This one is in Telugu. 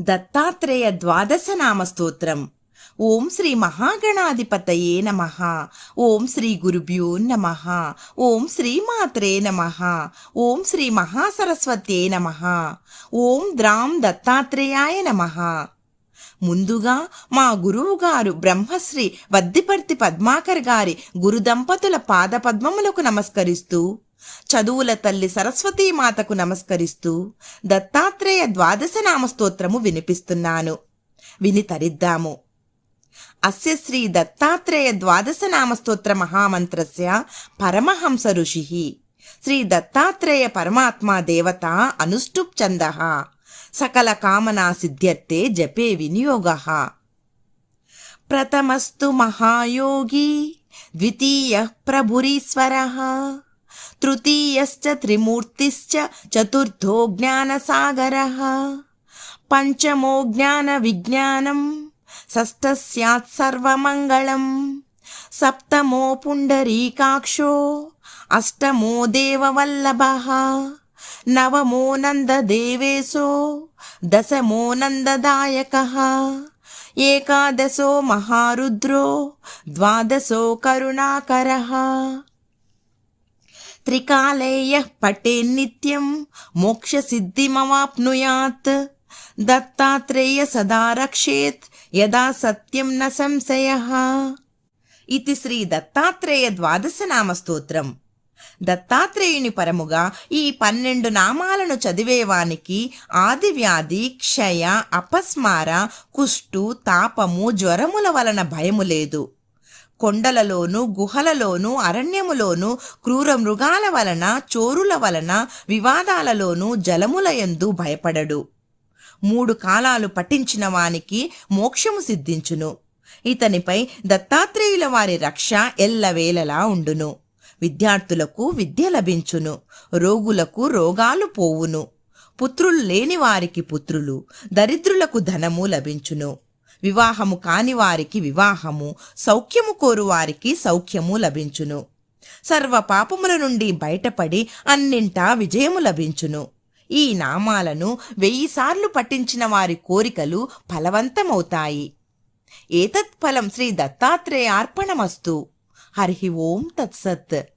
దత్తాత్రేయ ద్వాదశ నామ స్తోత్రం. ఓం శ్రీ మహాగణాధిపతయే నమ. ఓం శ్రీ గురుభ్యో నమ. ఓం శ్రీమాత్రే నమ. ఓం శ్రీ మహాసరస్వత్యే నమ. ఓం ద్రాం దత్తాత్రేయాయ నమ. ముందుగా మా గురువు గారు బ్రహ్మశ్రీ వద్దిపర్తి పద్మాకర్ గారి గురు దంపతుల పాదపద్మములకు నమస్కరిస్తూ చదువుల తల్లి సరస్వతీమాతకు నమస్కరిస్తూ దత్తాత్రేయ ద్వాదశ స్తోత్రము వినిపిస్తున్నాను. విని తరిద్దాము. అస్య శ్రీ దత్తాత్రేయ ద్వాదశ స్తోత్ర మహామంత్రస్య పరమహంస ఋషి. శ్రీ దత్తాత్రేయ పరమాత్మా దేవత అనుష్టుప్ ఛంద సకల కామనా సిద్ధ్యర్థే జపే వినియోగ. ప్రథమస్తు మహాయోగి ద్వితీయ ప్రభురీశ్వర. తృతీయశ్చ త్రిమూర్తిశ్చ చతుర్థో జ్ఞానసాగరः పంచమో జ్ఞాన విజ్ఞానం షష్ఠ సర్వమంగళం సప్తమో పుండరీకాక్షో అష్టమో దేవవల్లభः నవమో నందదేవేశో దశమో నందదాయకः ఏకాదశో మహారుద్రో ద్వాదశో కరుణాకరः త్రికాలేయ పటేన్నిత్యం మోక్షసిద్ధిమవాప్నుయాత్ దత్తాత్రేయ సదా రక్షేత్ యదా సత్యం న సంశయ ఇది శ్రీ దత్తాత్రేయ ద్వాదశ నామ స్తోత్రం దత్తాత్రేయుని పరముగా ఈ పన్నెండు నామాలను చదివేవానికి ఆది వ్యాధి క్షయ అపస్మార కుష్టు తాపము జ్వరముల వలన భయము లేదు. కొండలలోను గుహలలోను అరణ్యములోను క్రూర మృగాల వలన చోరుల వలన వివాదాలలోను జలములయందు భయపడడు. మూడు కాలాలు పఠించిన వానికి మోక్షము సిద్ధించును. ఇతనిపై దత్తాత్రేయుల వారి రక్ష ఎల్లవేళలా ఉండును. విద్యార్థులకు విద్య లభించును. రోగులకు రోగాలు పోవును. పుత్రులు లేని వారికి పుత్రులు దరిద్రులకు ధనము లభించును. వివాహము కాని వారికి వివాహము సౌఖ్యము కోరు వారికి సౌఖ్యము లభించును. సర్వ పాపముల నుండి బయటపడి అన్నింటా విజయము లభించును. ఈ నామాలను వెయ్యిసార్లు పఠించిన వారి కోరికలు ఫలవంతమవుతాయి. ఏతత్ ఫలం శ్రీ దత్తాత్రేయార్పణమస్తు హరి ఓం తత్సత్.